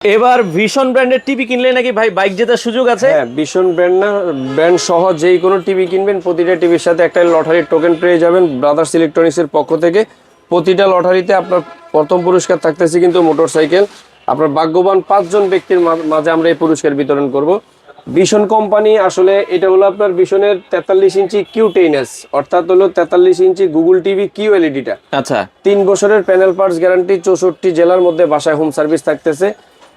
এবার ভীষণ ব্র্যান্ডের টিভি কিনলে নাকি ভাই বাইক জেতার সুযোগ আছে? হ্যাঁ ভীষণ ব্র্যান্ড না ব্র্যান্ড সহ যেই কোনো টিভি কিনবেন প্রতিটা টিভির সাথে একটা লটারির টোকেন পেয়ে যাবেন ব্রাদার্স ইলেকট্রনিক্সের পক্ষ থেকে। প্রতিটা লটারিতে আপনার প্রথম পুরস্কার থাকতেছে কিন্তু মোটরসাইকেল। আপনার ভাগ্যবান পাঁচজন ব্যক্তির মাঝে আমরা এই পুরস্কার বিতরণ করব। ভীষণ কোম্পানি আসলে এটা হলো আপনার ভীষণের তেতাল্লিশ ইঞ্চি কিউ টেইনএস অর্থাৎ হলো তেতাল্লিশ ইঞ্চি গুগল টিভি কিউ এলইডিটা আচ্ছা। তিন বছরের প্যানেল পার্টস গ্যারান্টি চৌষট্টি জেলার মধ্যে বাসায় হোম সার্ভিস থাকতেছে।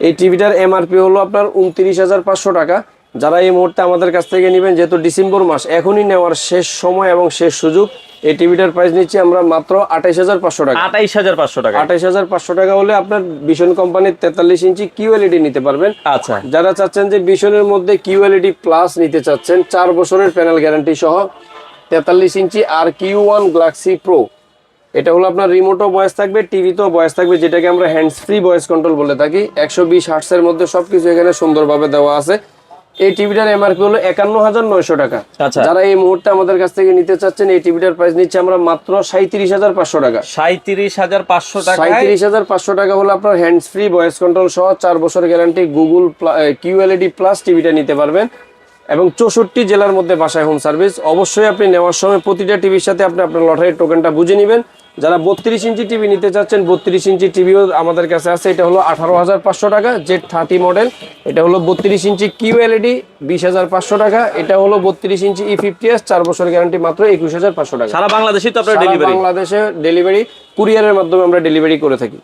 এই টিভিটার এমআরপি হলো আপনার উনত্রিশ হাজার পাঁচশো টাকা। যারা এই মুহূর্তে আমাদের কাছ থেকে নেবেন যেহেতু ডিসেম্বর মাস এখনই নেওয়ার শেষ সময় এবং শেষ সুযোগ। এই টিভিটার প্রাইস নিচ্ছি আমরা মাত্র আঠাইশ হাজার পাঁচশো টাকা। আঠাইশ হাজার পাঁচশো টাকা। আঠাইশ হাজার পাঁচশো টাকা হলে আপনার ভীষণ কোম্পানির তেতাল্লিশ ইঞ্চি কিউএলইডি নিতে পারবেন। আচ্ছা। যারা চাচ্ছেন যে ভীষণের মধ্যে কিউএলইডি প্লাস নিতে চাচ্ছেন চার বছরের প্যানেল গ্যারান্টি সহ তেতাল্লিশ ইঞ্চি আর কিউ ওয়ান গ্লাক্সি প্রো এটা হলো আপনার রিমোটও বয়স থাকবে টিভিতেও বয়স থাকবে যেটাকে আমরা হ্যান্ডস ফ্রি ভয়েস কন্ট্রোল বলে থাকি। একশো বিশ হার্টসের মধ্যে সবকিছু এখানে সুন্দরভাবে দেওয়া আছে। এই টিভিটার এমআরপি হলো একান্ন হাজার নয়শো টাকা। আচ্ছা। যারা এই মুহূর্তে আমাদের কাছ থেকে নিতে চাচ্ছেন এই টিভিটার প্রাইস নিচ্ছে আমরা মাত্র সাঁত্রিশ হাজার পাঁচশো টাকা। সাঁত্রিশ হাজার পাঁচশো টাকা সাঁত্রিশ হাজার পাঁচশো টাকা হলো আপনার হ্যান্ডস ফ্রি ভয়েস কন্ট্রোল সহ চার বছর গ্যারান্টি গুগল কিউএলইডি প্লাস টিভিটা নিতে পারবেন। এবং চৌষট্টি জেলার মধ্যে বাসায় হোম সার্ভিস অবশ্যই আপনি নেওয়ার সময় প্রতিটা টিভির সাথে আপনি আপনার লটারির টোকেনটা বুঝে নেবেন। যারা বত্রিশ ইঞ্চি টিভি নিতে চাচ্ছেন বত্রিশ ইঞ্চি টিভিও আমাদের কাছে আছে। এটা হলো আঠারো হাজার পাঁচশো টাকা জেড থার্টি মডেল এটা হলো বত্রিশ ইঞ্চি কিউএলইডি বিশ হাজার পাঁচশো টাকা। এটা হলো বত্রিশ ইঞ্চি ই ফিফটি এস চার বছর গ্যারান্টি মাত্র একুশ হাজার পাঁচশো টাকা। সারা বাংলাদেশে তো আপনার ডেলিভারি বাংলাদেশে ডেলিভারি কুরিয়ারের মাধ্যমে আমরা ডেলিভারি করে থাকি।